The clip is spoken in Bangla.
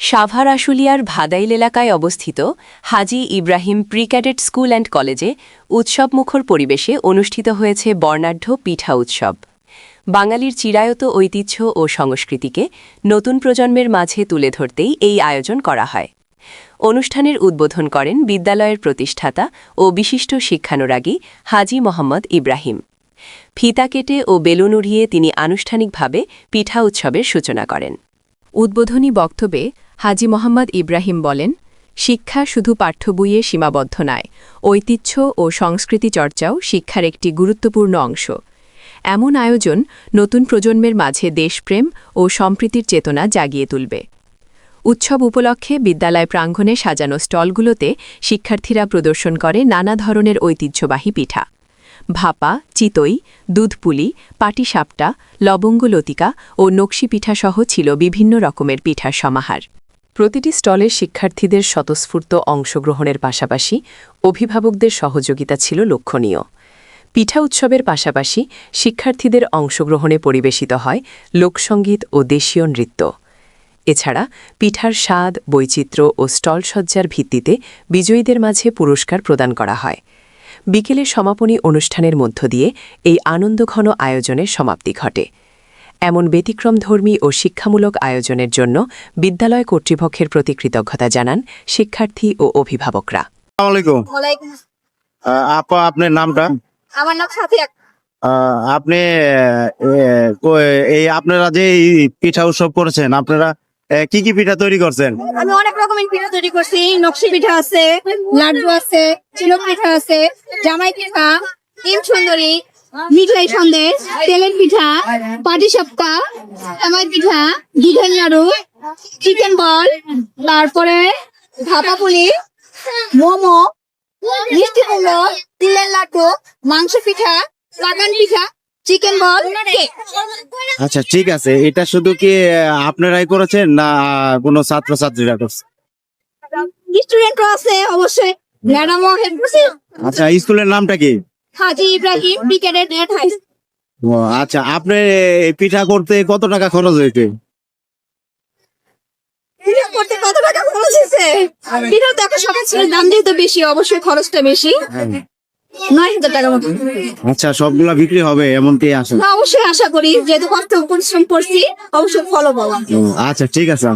সাভার আশুলিয়ার ভাদাইল এলাকায় অবস্থিত Haji Ibrahim pre cadet school and কলেজে উৎসবমুখর পরিবেশে অনুষ্ঠিত হয়েছে বর্ণাঢ্য পিঠা উৎসব। বাঙালির চিরায়ত ঐতিহ্য ও সংস্কৃতিকে নতুন প্রজন্মের মাঝে তুলে ধরতেই এই আয়োজন করা হয়। অনুষ্ঠানের উদ্বোধন করেন বিদ্যালয়ের প্রতিষ্ঠাতা ও বিশিষ্ট শিক্ষানুরাগী হাজি মোহাম্মদ ইব্রাহিম। ফিতা কেটে ও বেলুন উড়িয়ে তিনি আনুষ্ঠানিকভাবে পিঠা উৎসবের সূচনা করেন। উদ্বোধনী বক্তব্যে হাজি মোহাম্মদ ইব্রাহিম বলেন, শিক্ষা শুধু পাঠ্য বইয়ে সীমাবদ্ধ নয়, ঐতিহ্য ও সংস্কৃতি চর্চাও শিক্ষার একটি গুরুত্বপূর্ণ অংশ। এমন আয়োজন নতুন প্রজন্মের মাঝে দেশপ্রেম ও সম্প্রীতির চেতনা জাগিয়ে তুলবে। উৎসব উপলক্ষে বিদ্যালয় প্রাঙ্গণে সাজানো স্টলগুলোতে শিক্ষার্থীরা প্রদর্শন করে নানা ধরনের ঐতিহ্যবাহী পিঠা। ভাপা, চিতই, দুধপুলি, পাটিসাপটা লবঙ্গলতিকা ও নকশি পিঠাসহ ছিল বিভিন্ন রকমের পিঠার সমাহার। প্রতিটি স্টলে শিক্ষার্থীদের স্বতঃস্ফূর্ত অংশগ্রহণের পাশাপাশি অভিভাবকদের সহযোগিতা ছিল লক্ষণীয়। পিঠা উৎসবের পাশাপাশি শিক্ষার্থীদের অংশগ্রহণে পরিবেশিত হয় লোকসঙ্গীত ও দেশীয় নৃত্য। এছাড়া পিঠার স্বাদ, বৈচিত্র্য ও স্টলসজ্জার ভিত্তিতে বিজয়ীদের মাঝে পুরস্কার প্রদান করা হয়। বিকেলে সমাপনী অনুষ্ঠানের মধ্য দিয়ে এই আনন্দঘন আয়োজনের সমাপ্তি ঘটে। এমন ব্যতিক্রমধর্মী ও শিক্ষামূলক আয়োজনের জন্য বিদ্যালয় কর্তৃপক্ষের প্রতি কৃতজ্ঞতা জানান শিক্ষার্থী ও অভিভাবকরা। আপা আপনার নামটা? আমার নাম সাথিয়া আপনি এই আপনারা যে এই পিঠা উৎসব করেছেন আপনারা কি কি পিঠা তৈরি করছেন? আমি অনেক রকমের পিঠা তৈরি করছি। নকশি পিঠা আছে লাড্ডু আছে চিনক পিঠা আছে জামাই পিঠা তিন সুন্দরী মিঠাই সন্দেশ তেলের পিঠা পাটি সাপটা জামাই পিঠা দুধের লাড়ু চিকেন বল তারপরে ভাপা পুলি মোমো মিষ্টি কুমড়ো তিলের লাড্ডু মাংস পিঠা লাগান পিঠা চিকেন বল আচ্ছা ঠিক আছে। এটা শুধু কি আপনারাই করেছেন না কোনো ছাত্রছাত্রীরা করছে? স্টুডেন্টও আছে অবশ্যই। ম্যাডামও হেল্প করছে। আচ্ছা স্কুলের নামটা কি? হাজি ইব্রাহিম নেট হাই আচ্ছা আপনি এই পিঠা করতে কত টাকা খরচ হয়েছে? করতে কত টাকা খরচ হয়েছে? পিঠা তো এখন দাম যেহেতু বেশি অবশ্যই খরচটা বেশি। নয় হাজার টাকা মতো। আচ্ছা সবগুলা বিক্রি হবে এমনটি আসে না, অবশ্যই আশা করি যেহেতু কষ্ট পরিশ্রম করছি অবশ্যই ফলো পাওয়া আচ্ছা ঠিক আছে।